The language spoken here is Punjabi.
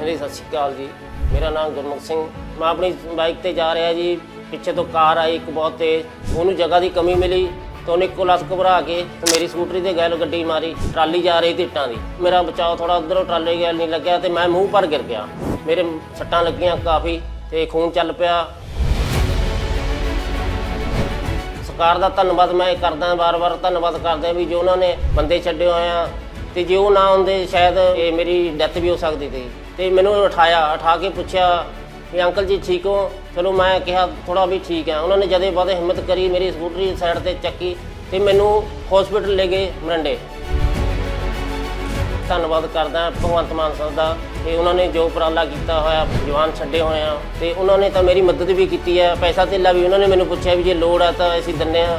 ਹਾਂਜੀ, ਸਤਿ ਸ਼੍ਰੀ ਅਕਾਲ ਜੀ। ਮੇਰਾ ਨਾਮ ਗੁਰਮੁਖ ਸਿੰਘ। ਮੈਂ ਆਪਣੀ ਬਾਈਕ ਤੇ ਜਾ ਰਿਹਾ ਜੀ। ਪਿੱਛੇ ਤੋਂ ਕਾਰ ਆਈ ਇੱਕ ਬਹੁਤ ਤੇਜ਼। ਉਹਨੂੰ ਜਗ੍ਹਾ ਦੀ ਕਮੀ ਮਿਲੀ ਤਾਂ ਉਹਨੇ ਇੱਕੋ ਲੱਤ ਘਬਰਾ ਕੇ ਤੇ ਮੇਰੀ ਸਕੂਟਰੀ ਤੇ ਗੈਲ ਗੱਡੀ ਮਾਰੀ, ਟਰਾਲੀ ਜਾ ਰਹੀ ਸੀ ਇੱਟਾਂ ਦੀ। ਮੇਰਾ ਬਚਾਅ ਥੋੜਾ ਉਧਰੋਂ ਟਰਾਲੇ ਗੈਲ ਨਹੀਂ ਲੱਗਿਆ ਤੇ ਮੈਂ ਮੂੰਹ ਪਰ ਗਿਰ ਗਿਆ। ਮੇਰੇ ਸੱਟਾਂ ਲੱਗੀਆਂ ਕਾਫੀ ਤੇ ਖੂਨ ਚੱਲ ਪਿਆ। ਸਰਕਾਰ ਦਾ ਧੰਨਵਾਦ ਮੈਂ ਕਰਦਾ ਵਾਰ ਵਾਰ ਧੰਨਵਾਦ ਕਰਦਾ ਵੀ ਜੋ ਉਹਨਾਂ ਨੇ ਬੰਦੇ ਛੱਡੇ ਹੋਏ ਆ। ਤੇ ਜੇ ਉਹ ਨਾ ਹੁੰਦੇ, ਸ਼ਾਇਦ ਇਹ ਮੇਰੀ ਡੈਥ ਵੀ ਹੋ ਸਕਦੀ ਸੀ। ਤੇ ਮੈਨੂੰ ਉਠਾਇਆ, ਉਠਾ ਕੇ ਪੁੱਛਿਆ ਵੀ, ਅੰਕਲ ਜੀ, ਠੀਕ ਹੋ? ਚਲੋ ਮੈਂ ਕਿਹਾ ਥੋੜਾ ਵੀ ਠੀਕ ਹੈ। ਉਹਨਾਂ ਨੇ ਜਦੇ ਬਾਅਦ ਹਿੰਮਤ ਕਰੀ, ਮੇਰੀ ਸਕੂਟਰੀ ਸਾਈਡ ਤੇ ਚੱਕੀ ਤੇ ਮੈਨੂੰ ਹਸਪੀਟਲ ਲੈ ਗਏ ਮਰੰਡੇ। ਧੰਨਵਾਦ ਕਰਦਾ ਭਗਵੰਤ ਮਾਨ ਸਾਹਿਬ ਦਾ ਤੇ ਉਹਨਾਂ ਨੇ ਜੋ ਉਪਰਾਲਾ ਕੀਤਾ ਹੋਇਆ, ਜਵਾਨ ਛੱਡੇ ਹੋਏ ਆ। ਤੇ ਉਹਨਾਂ ਨੇ ਤਾਂ ਮੇਰੀ ਮਦਦ ਵੀ ਕੀਤੀ ਹੈ। ਪੈਸਾ ਧੇਲਾ ਵੀ ਉਹਨਾਂ ਨੇ ਮੈਨੂੰ ਪੁੱਛਿਆ ਵੀ ਜੇ ਲੋੜ ਆ ਤਾਂ ਅਸੀਂ ਦਿੰਨੇ ਆ